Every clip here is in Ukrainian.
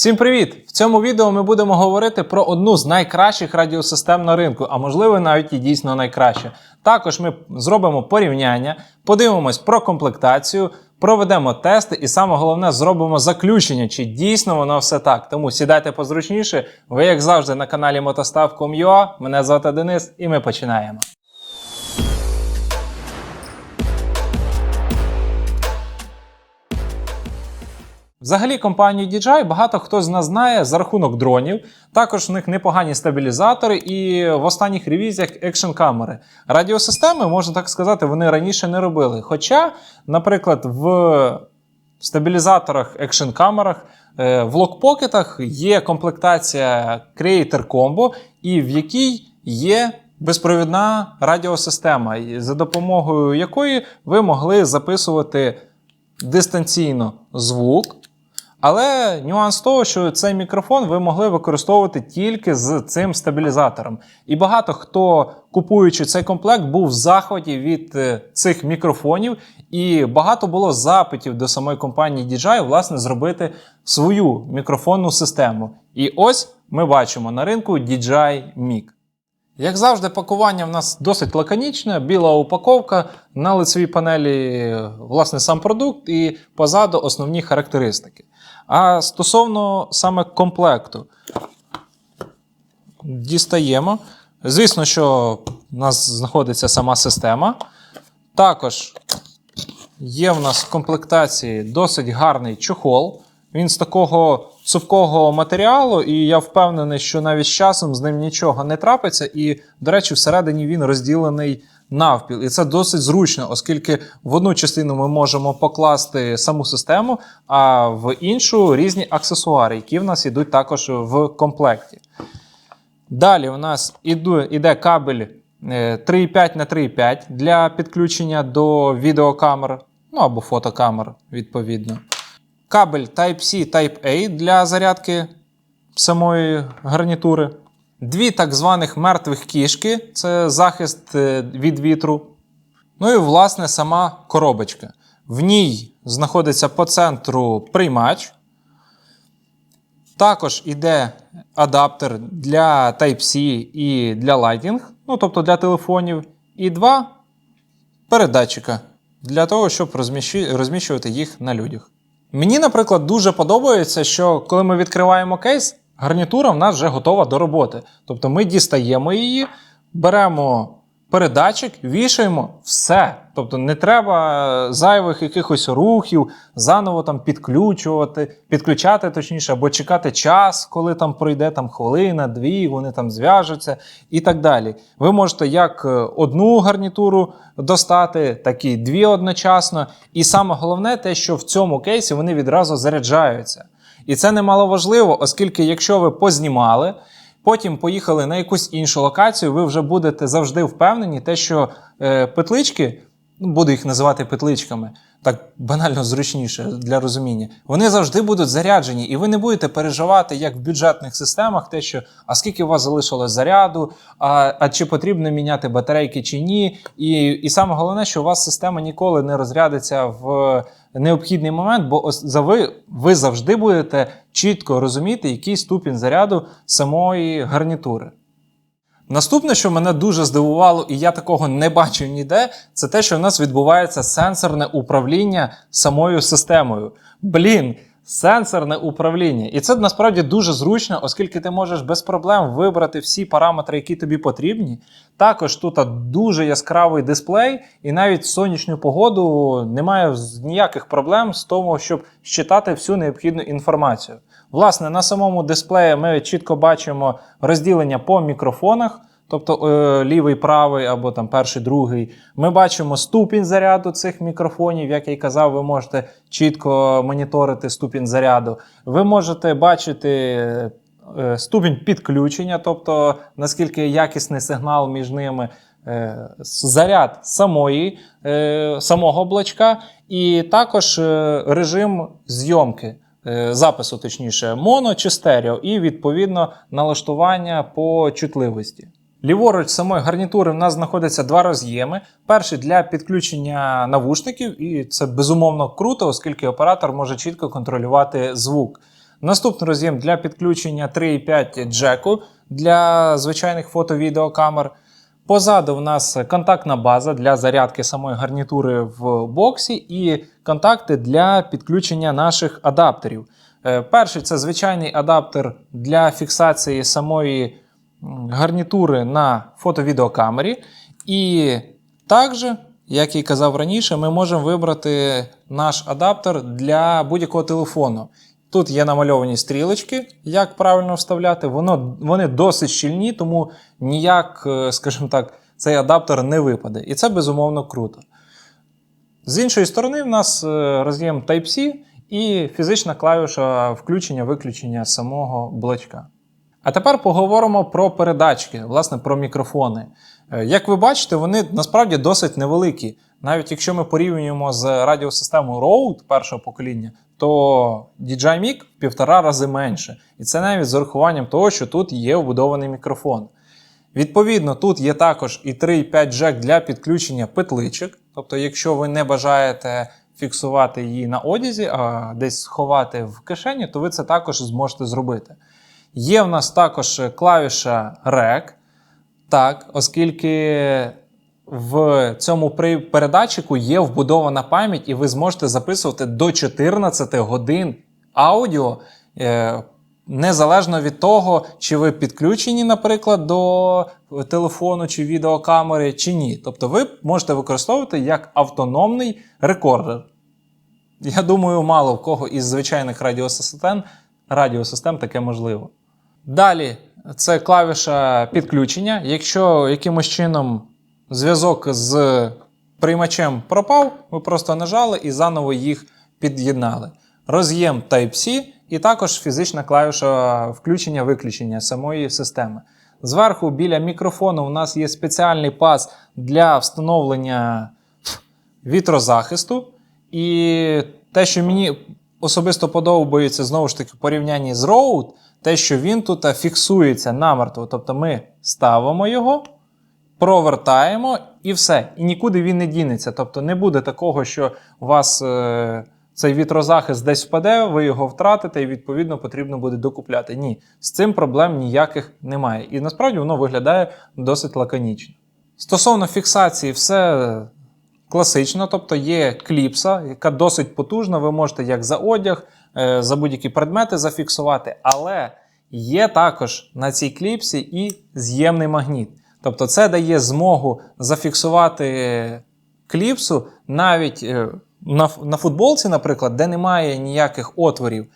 Всім привіт! В цьому відео ми будемо говорити про одну з найкращих радіосистем на ринку, а можливо навіть і дійсно найкраще. Також ми зробимо порівняння, подивимось про комплектацію, проведемо тести і саме головне зробимо заключення, чи дійсно воно все так. Тому сідайте позручніше. Ви, як завжди, на каналі Мотостав.com.ua. Мене звати Денис, і ми починаємо. Взагалі, компанію DJI багато хто з нас знає за рахунок дронів. Також в них непогані стабілізатори і в останніх ревізіях екшн камери. Радіосистеми, можна так сказати, вони раніше не робили. Хоча, наприклад, в стабілізаторах екшн камерах в локпокетах є комплектація Creator Combo, і в якій є безпровідна радіосистема, за допомогою якої ви могли записувати дистанційно звук. Але нюанс того, що цей мікрофон ви могли використовувати тільки з цим стабілізатором. І багато хто, купуючи цей комплект, був в захваті від е, цих мікрофонів, і багато було запитів до самої компанії DJI, власне, зробити свою мікрофонну систему. І ось ми бачимо на ринку DJI Mic. Як завжди, пакування в нас досить лаконічне, біла упаковка, на лицевій панелі, власне, сам продукт і позаду основні характеристики. А стосовно саме комплекту, дістаємо. Звісно, що в нас знаходиться сама система. Також є в нас в комплектації досить гарний чохол. Він з такого цупкого матеріалу, і я впевнений, що навіть з часом з ним нічого не трапиться. І, до речі, всередині він розділений навпіл. І це досить зручно, оскільки в одну частину ми можемо покласти саму систему, а в іншу різні аксесуари, які в нас йдуть також в комплекті. Далі у нас іде кабель 3,5 на 3,5 для підключення до відеокамер, ну або фотокамер, відповідно. Кабель Type-C Type-A для зарядки самої гарнітури. Дві так званих мертвих кішки це захист е, від вітру. Ну і, власне, сама коробочка. В ній знаходиться по центру приймач. Також іде адаптер для Type-C і для Lightning, ну тобто для телефонів. І два передатчика для того, щоб розміщувати їх на людях. Мені, наприклад, дуже подобається, що коли ми відкриваємо кейс, гарнітура в нас вже готова до роботи. Тобто ми дістаємо її, беремо передатчик, вішаємо все. Тобто не треба зайвих якихось рухів, заново там підключувати, підключати точніше, або чекати час, коли там пройде там хвилина, дві, вони там зв'яжуться і так далі. Ви можете як одну гарнітуру достати, так і дві одночасно. І саме головне те, що в цьому кейсі вони відразу заряджаються. І це немало важливо, оскільки, якщо ви познімали, потім поїхали на якусь іншу локацію, ви вже будете завжди впевнені, те, що е, петлички, ну, буду їх називати петличками, так банально зручніше для розуміння, вони завжди будуть заряджені, і ви не будете переживати, як в бюджетних системах, те, що а скільки у вас залишилось заряду, а а чи потрібно міняти батарейки чи ні. І і саме головне, що у вас система ніколи не розрядиться в необхідний момент, бо за ви, ви завжди будете чітко розуміти, який ступінь заряду самої гарнітури. Наступне, що мене дуже здивувало, і я такого не бачив ніде, це те, що у нас відбувається сенсорне управління самою системою. Блін, сенсорне управління. І це насправді дуже зручно, оскільки ти можеш без проблем вибрати всі параметри, які тобі потрібні. Також тут дуже яскравий дисплей, і навіть сонячну погоду немає ніяких проблем з того, щоб щитати всю необхідну інформацію. Власне, на самому дисплеї ми чітко бачимо розділення по мікрофонах, тобто е, лівий, правий або там перший, другий. Ми бачимо ступінь заряду цих мікрофонів, як я й казав, ви можете чітко моніторити ступінь заряду. Ви можете бачити. е, Ступінь підключення, тобто наскільки якісний сигнал між ними, е, заряд самої, самого облачка, і також режим зйомки. Запису, точніше, моно чи стерео, і відповідно налаштування по чутливості. Ліворуч самої гарнітури в нас знаходяться два роз'єми. Перший для підключення навушників, і це безумовно круто, оскільки оператор може чітко контролювати звук. Наступний роз'єм для підключення 3.5 джеку для звичайних фото-відеокамер. Позаду в нас контактна база для зарядки самої гарнітури в боксі і контакти для підключення наших адаптерів. Е, Перший це звичайний адаптер для фіксації самої гарнітури на фото-відеокамері. І також, як і казав раніше, ми можемо вибрати наш адаптер для будь-якого телефону. Тут є намальовані стрілочки, як правильно вставляти. Воно, вони досить щільні, тому ніяк, е, скажімо так, цей адаптер не випаде. І це безумовно круто. З іншої сторони, в нас е, роз'єм Type-C і фізична клавіша включення-виключення самого блочка. А тепер поговоримо про передачки, власне, про мікрофони. Е, Як ви бачите, вони насправді досить невеликі. Навіть якщо ми порівнюємо з радіосистемою Rode першого покоління, то DJI Mic в півтора рази менше. І це навіть з урахуванням того, що тут є вбудований мікрофон. Відповідно, тут є також і 3,5 джек для підключення петличок. Тобто, якщо ви не бажаєте фіксувати її на одязі, а десь сховати в кишені, то ви це також зможете зробити. Є в нас також клавіша REC, так, оскільки в цьому передатчику є вбудована пам'ять, і ви зможете записувати до 14 годин аудіо. е, Незалежно від того, чи ви підключені, наприклад, до телефону чи відеокамери, чи ні. Тобто ви можете використовувати як автономний рекордер. Я думаю, мало в кого із звичайних радіосистем, радіосистем таке можливо. Далі це клавіша підключення. Якщо якимось чином зв'язок з приймачем пропав, ви просто нажали і заново їх під'єднали. Роз'єм Type-C і також фізична клавіша включення-виключення самої системи. Зверху біля мікрофону у нас є спеціальний паз для встановлення вітрозахисту. І те, що мені особисто подобається знову ж таки в порівнянні з Rode, те, що він тут фіксується намертво. Тобто ми ставимо його, провертаємо і все. І нікуди він не дінеться. Тобто не буде такого, що у вас е, цей вітрозахист десь впаде, ви його втратите, і відповідно потрібно буде докупляти. Ні, з цим проблем ніяких немає. І насправді воно виглядає досить лаконічно. Стосовно фіксації, все класично, тобто є кліпса, яка досить потужна. Ви можете як за одяг, е, за будь-які предмети зафіксувати, але є також на цій кліпсі і з'ємний магніт. Тобто це дає змогу зафіксувати кліпсу навіть е, на, на футболці, наприклад, де немає ніяких отворів.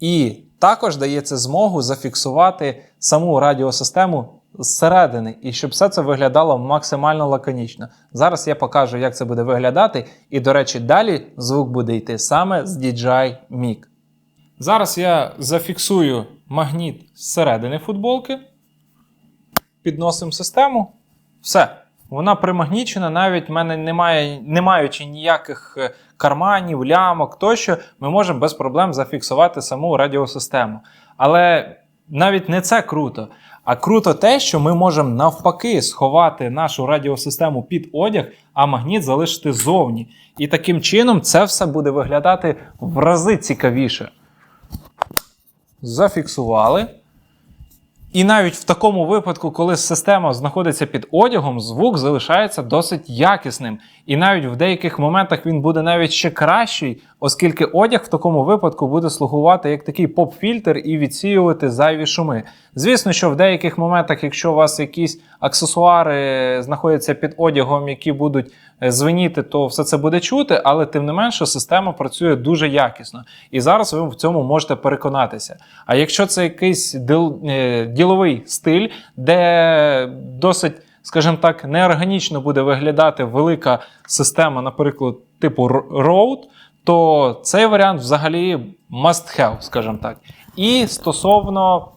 І також дає це змогу зафіксувати саму радіосистему зсередини, і щоб все це виглядало максимально лаконічно. Зараз я покажу, як це буде виглядати. І, до речі, далі звук буде йти саме з DJI Mic. Зараз я зафіксую магніт зсередини футболки, підносимо систему. Все. Вона примагнічена, навіть в мене немає, не маючи ніяких е, карманів, лямок тощо, ми можемо без проблем зафіксувати саму радіосистему. Але навіть не це круто. А круто те, що ми можемо навпаки сховати нашу радіосистему під одяг, а магніт залишити ззовні. І таким чином це все буде виглядати в рази цікавіше. Зафіксували. І навіть в такому випадку, коли система знаходиться під одягом, звук залишається досить якісним. І навіть в деяких моментах він буде навіть ще кращий, оскільки одяг в такому випадку буде слугувати як такий поп-фільтр і відсіювати зайві шуми. Звісно, що в деяких моментах, якщо у вас якісь аксесуари знаходяться під одягом, які будуть е, звеніти, то все це буде чути, але тим не менше система працює дуже якісно. І зараз ви в цьому можете переконатися. А якщо це якийсь дил- е, діловий стиль, де досить, скажімо так, неорганічно буде виглядати велика система, наприклад, типу Роут, то цей варіант взагалі must have, скажімо так. І стосовно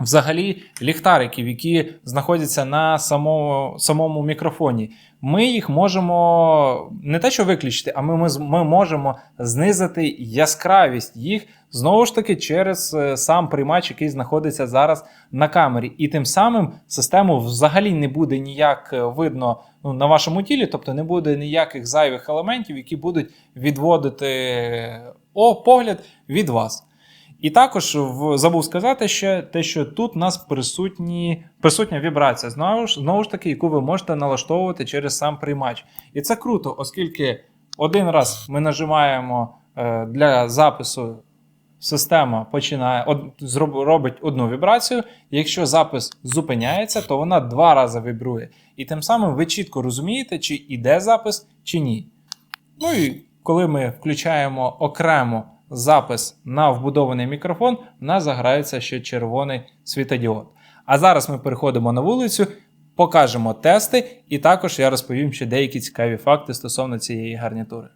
взагалі ліхтариків, які знаходяться на самому, самому мікрофоні. Ми їх можемо не те, що виключити, а ми, ми, ми можемо знизити яскравість їх знову ж таки через е, сам приймач, який знаходиться зараз на камері. І тим самим систему взагалі не буде ніяк е, видно ну, на вашому тілі, тобто не буде ніяких зайвих елементів, які будуть відводити е, о, погляд від вас. І також забув сказати ще те, що тут у нас присутні, присутня вібрація, знову ж, знову ж таки, яку ви можете налаштовувати через сам приймач. І це круто, оскільки один раз ми нажимаємо е, для запису, система починає робить одну вібрацію. Якщо запис зупиняється, то вона два рази вібрує. І тим самим ви чітко розумієте, чи йде запис, чи ні. Ну і коли ми включаємо окремо запис на вбудований мікрофон, в нас заграється ще червоний світодіод. А зараз ми переходимо на вулицю, покажемо тести, і також я розповім ще деякі цікаві факти стосовно цієї гарнітури.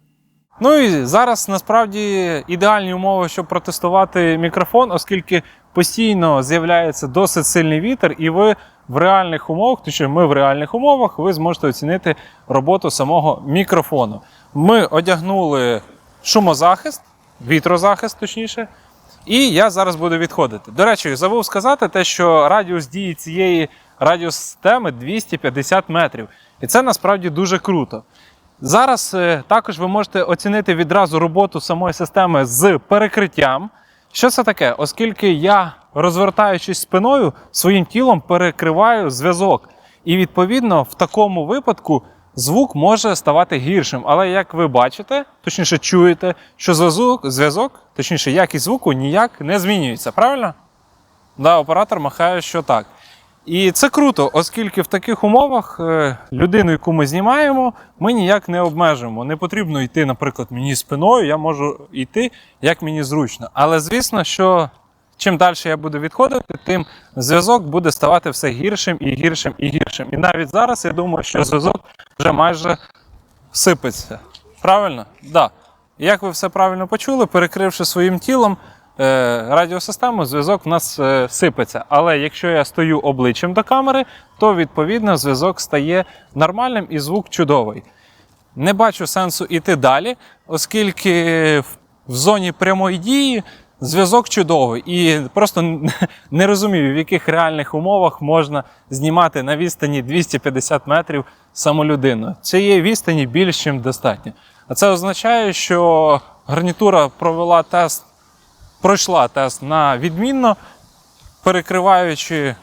Ну і зараз насправді ідеальні умови, щоб протестувати мікрофон, оскільки постійно з'являється досить сильний вітер, і ви в реальних умовах, точніше ми в реальних умовах, ви зможете оцінити роботу самого мікрофону. Ми одягнули шумозахист, вітрозахист, точніше. І я зараз буду відходити. До речі, забув сказати те, що радіус дії цієї радіосистеми 250 метрів. І це насправді дуже круто. Зараз е, також ви можете оцінити відразу роботу самої системи з перекриттям. Що це таке? Оскільки я, розвертаючись спиною, своїм тілом перекриваю зв'язок. І відповідно в такому випадку звук може ставати гіршим. Але як ви бачите, точніше чуєте, що зв'язок, зв'язок, точніше, якість звуку ніяк не змінюється. Правильно? Да, оператор махає, що так. І це круто, оскільки в таких умовах е, людину, яку ми знімаємо, ми ніяк не обмежуємо. Не потрібно йти, наприклад, мені спиною, я можу йти як мені зручно. Але звісно, що чим далі я буду відходити, тим зв'язок буде ставати все гіршим і гіршим і гіршим. І навіть зараз я думаю, що зв'язок вже майже сипеться. Правильно? Так. Да. Як ви все правильно почули, перекривши своїм тілом е, радіосистему, зв'язок в нас е, сипеться. Але якщо я стою обличчям до камери, то відповідно зв'язок стає нормальним і звук чудовий. Не бачу сенсу йти далі, оскільки в, зоні прямої дії зв'язок чудовий. І просто не розумію, в яких реальних умовах можна знімати на відстані 250 метрів саму людину. Цієї відстані більш ніж достатньо. А це означає, що гарнітура провела тест, пройшла тест на відмінно, перекриваючи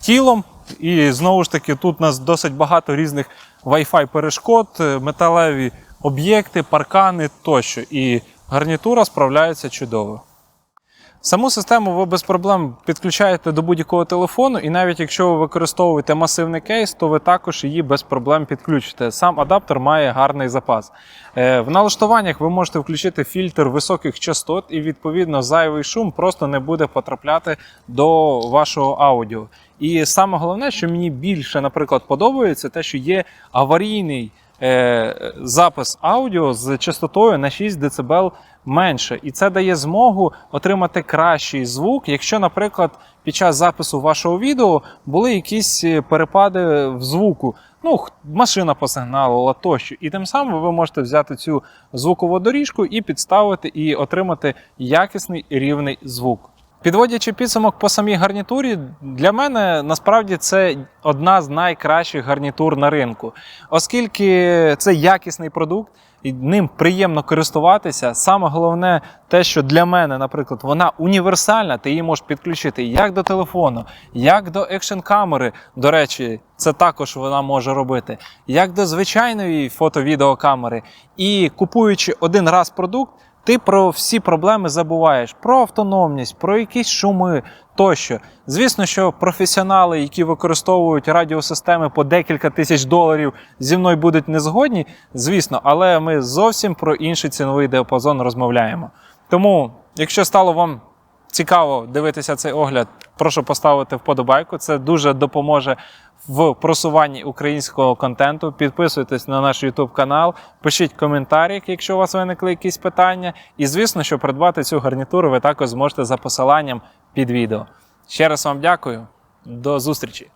тілом. І знову ж таки, тут у нас досить багато різних Wi-Fi перешкод, металеві об'єкти, паркани тощо. І гарнітура справляється чудово. Саму систему ви без проблем підключаєте до будь-якого телефону, і навіть якщо ви використовуєте масивний кейс, то ви також її без проблем підключите. Сам адаптер має гарний запас. Е, В налаштуваннях ви можете включити фільтр високих частот, і відповідно зайвий шум просто не буде потрапляти до вашого аудіо. І саме головне, що мені більше, наприклад, подобається, те, що є аварійний запис аудіо з частотою на 6 дБ менше. І це дає змогу отримати кращий звук, якщо, наприклад, під час запису вашого відео були якісь е, перепади в звуку. Ну, машина посигналила тощо. І тим самим ви можете взяти цю звукову доріжку і підставити, і отримати якісний рівний звук. Підводячи підсумок по самій гарнітурі, для мене насправді це одна з найкращих гарнітур на ринку, оскільки це якісний продукт, і ним приємно користуватися. Саме головне те, що для мене, наприклад, вона універсальна, ти її можеш підключити як до телефону, як до екшн камери. До речі, це також вона може робити, як до звичайної фото-відеокамери. І купуючи один раз продукт. Ти про всі проблеми забуваєш про автономність, про якісь шуми тощо. Звісно, що професіонали, які використовують радіосистеми по декілька тисяч доларів, зі мною будуть не згодні, звісно, але ми зовсім про інший ціновий діапазон розмовляємо. Тому, якщо стало вам цікаво дивитися цей огляд, прошу поставити вподобайку. Це дуже допоможе в просуванні українського контенту. Підписуйтесь на наш YouTube канал, пишіть коментарі, якщо у вас виникли якісь питання. І звісно, що придбати цю гарнітуру ви також зможете за посиланням під відео. Ще раз вам дякую. До зустрічі!